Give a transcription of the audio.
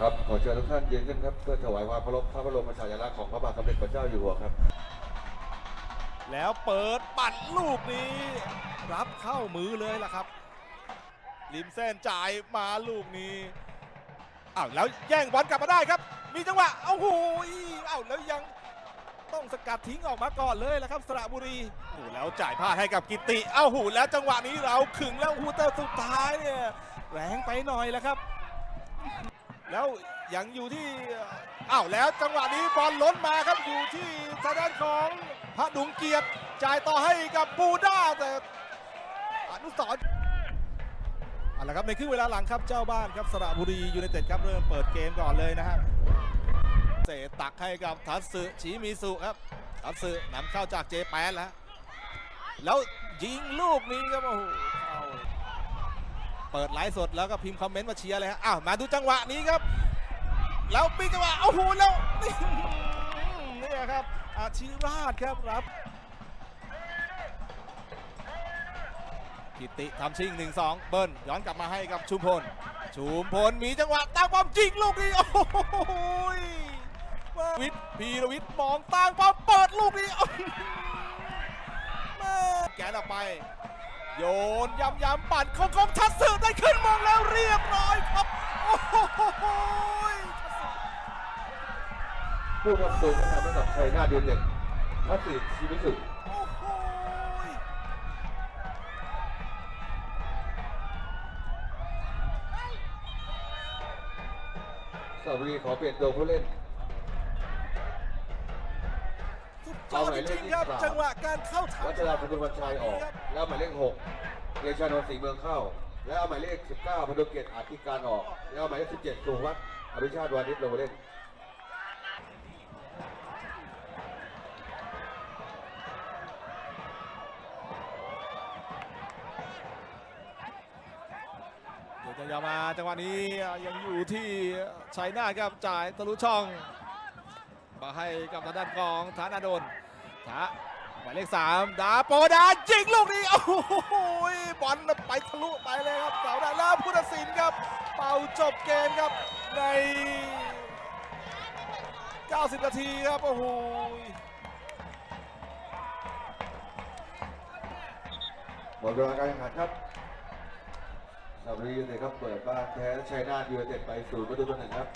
ครับขอเชิญทุกท่านยืนขึ้นครับเพื่อถวายความเคารพพระบรมฉายาลักษณ์ของพระบาทสมเด็จพระเจ้าอยู่หัวครับ แล้วเปิดปัดลูกนี้ รับเข้ามือเลยล่ะครับ ริมเส้นจ่ายมาลูกนี้อ้าวแล้วแย่งบอลกลับมาได้ครับ มีจังหวะเอ้าโหยอ้าวแล้วยังต้องสกัดทิ้งออกมาก่อนเลยล่ะครับสระบุรีโอ้โหแล้วจ่ายพลาดให้กับกิติ เอ้าหูแล้วจังหวะนี้เราขึงแล้วหูแต่สุดท้ายเนี่ยแรงไปหน่อยแล้วครับ แล้วยังอยู่ที่อ้าวแล้วจังหวะนี้บอลล้นมาครับอยู่ที่ทางด้านของพระดุงเกียรติจ่ายต่อให้กับบูด้าแต่อนุสรณ์เอาละครับในครึ่งเวลาหลังครับเจ้าบ้านครับสระบุรียูไนเต็ดครับเริ่มเปิดเกมก่อนเลยนะครับเสตักให้กับทัตสึชิมิสุครับทัตสึนำเข้าจากเจแปนแล้วแล้วยิงลูกนี้ครับโอ้โห เปิดไลฟ์สดแล้วก็พิมพ์คอมเมนต์มาเชียร์เลยฮะอ้าวมาดูจังหวะนี้ครับ แล้วมีจังหวะโอ้โหแล้วนี่นี่ครับอาชิราชครับรับกิติทำชิง 1-2 เบิ้ลย้อนกลับมาให้กับชุมพล ชุมพลมีจังหวะตั้งป้อมจริงลูกนี้โอ้โหวิทย์พีรวิทย์มองตั้งป้อมเปิดลูกนี้แกนออกไป โยนย้ำยำปั่นของของทัศสึได้ขึ้นมองแล้วเรียบร้อยครับ โอ้โหผู้ทำตัวทำให้กับชัยนาทยูไนเต็ดพระสิชีวิตสุทธิ์โอ้โหสระบุรีขอเปลี่ยนตัวผู้เล่น สุดยอดจริงๆครับจังหวะการเข้าทางวัชราพดุลวันชัยออก แล้วหมายเลข6เดชานนท์ศรีเมืองเข้า แล้วเอาหมายเลข 19พดุลเกียรติอาธิการออก แล้วเอาหมายเลข 17สุวัฒน์อภิชาติวานิชลงมาเล่นเดี๋ยวจะยาวมาจังหวะนี้ยังอยู่ที่ชัยนาทครับจ่ายทะลุช่อง มาให้กับทางด้านของธนาโดนทะหมายเลขสามดาโปดาจิงลูกนี้โอ้โหบอลไปทะลุไปเลยครับเสาได้ล้วผู้ตัดสินครับ เป่าจบเกมครับใน 90 นาทีครับโอ้โหหมดเวลาการแข่งขันครับสระบุรียูไนเต็ดครับเปิดบ้านแพ้ชัยนาทยูไนเต็ดไปศูนย์ประตูต่อหนึ่งครับ